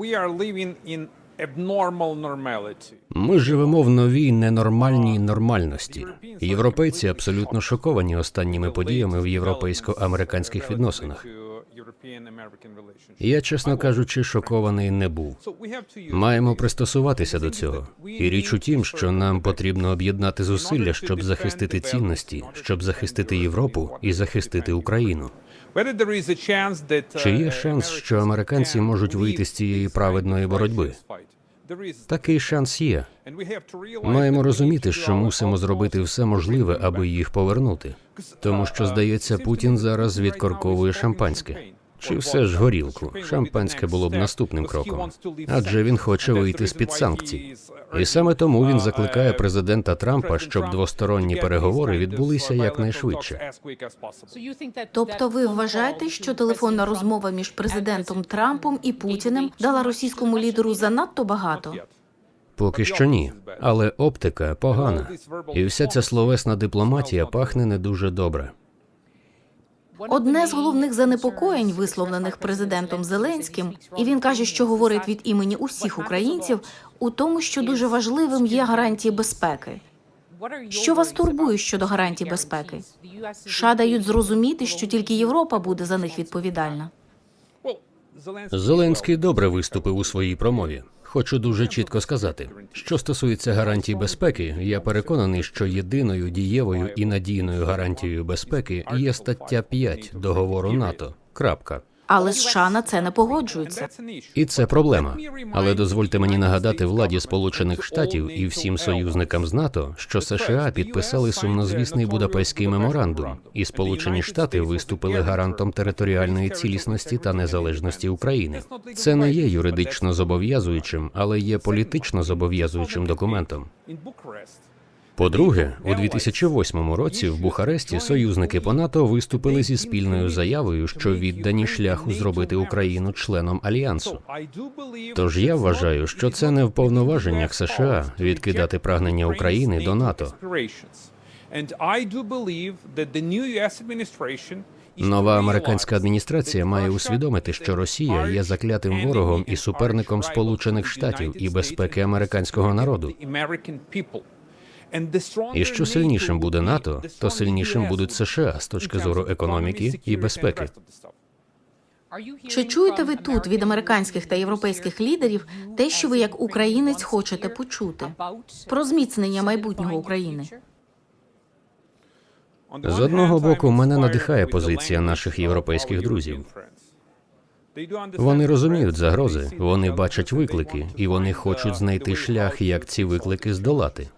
We are. Ми живемо в новій ненормальній нормальності. Європейці абсолютно шоковані останніми подіями в європейсько-американських відносинах. Я, чесно кажучи, шокований не був. Маємо пристосуватися до цього. І річ у тім, що нам потрібно об'єднати зусилля, щоб захистити цінності, щоб захистити Європу і захистити Україну. Чи є шанс, що американці можуть вийти з цієї праведної боротьби? Такий шанс є. Маємо розуміти, що мусимо зробити все можливе, аби їх повернути. Тому що, здається, Путін зараз відкорковує шампанське. Чи все ж горілку? Шампанське було б наступним кроком. Адже він хоче вийти з під санкцій. І саме тому він закликає президента Трампа, щоб двосторонні переговори відбулися якнайшвидше. Тобто, ви вважаєте, що телефонна розмова між президентом Трампом і Путіним дала російському лідеру занадто багато? Поки що ні, але оптика погана, і вся ця словесна дипломатія пахне не дуже добре. Одне з головних занепокоєнь, висловлених президентом Зеленським, і він каже, що говорить від імені усіх українців, у тому, що дуже важливим є гарантії безпеки. Що вас турбує щодо гарантій безпеки? США дають зрозуміти, що тільки Європа буде за них відповідальна. Зеленський добре виступив у своїй промові. Хочу дуже чітко сказати, що стосується гарантій безпеки, я переконаний, що єдиною дієвою і надійною гарантією безпеки є стаття 5 договору НАТО. Крапка. Але США на це не погоджуються. І це проблема. Але дозвольте мені нагадати владі Сполучених Штатів і всім союзникам з НАТО, що США підписали сумнозвісний Будапештський меморандум, і Сполучені Штати виступили гарантом територіальної цілісності та незалежності України. Це не є юридично зобов'язуючим, але є політично зобов'язуючим документом. По-друге, у 2008 році в Бухаресті союзники по НАТО виступили зі спільною заявою, що віддані шляху зробити Україну членом альянсу. Тож я вважаю, що це не в повноваженнях США відкидати прагнення України до НАТО. Нова американська адміністрація має усвідомити, що Росія є заклятим ворогом і суперником Сполучених Штатів і безпеки американського народу. І що сильнішим буде НАТО, то сильнішим будуть США з точки зору економіки і безпеки. Чи чуєте ви тут від американських та європейських лідерів те, що ви як українець хочете почути про зміцнення майбутнього України? З одного боку, мене надихає позиція наших європейських друзів. Вони розуміють загрози, вони бачать виклики, і вони хочуть знайти шлях, як ці виклики здолати.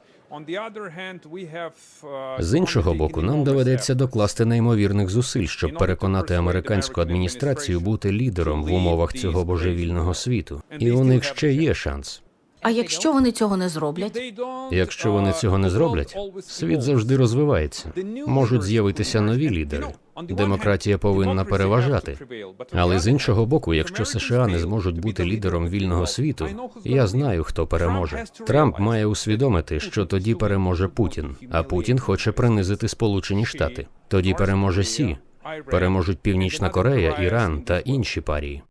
З іншого боку, нам доведеться докласти неймовірних зусиль, щоб переконати американську адміністрацію бути лідером в умовах цього божевільного світу. І у них ще є шанс. А якщо вони цього не зроблять? Якщо вони цього не зроблять, світ завжди розвивається. Можуть з'явитися нові лідери. Демократія повинна переважати. Але з іншого боку, якщо США не зможуть бути лідером вільного світу, я знаю, хто переможе. Трамп має усвідомити, що тоді переможе Путін, а Путін хоче принизити Сполучені Штати. Тоді переможе Сі, переможуть Північна Корея, Іран та інші парії.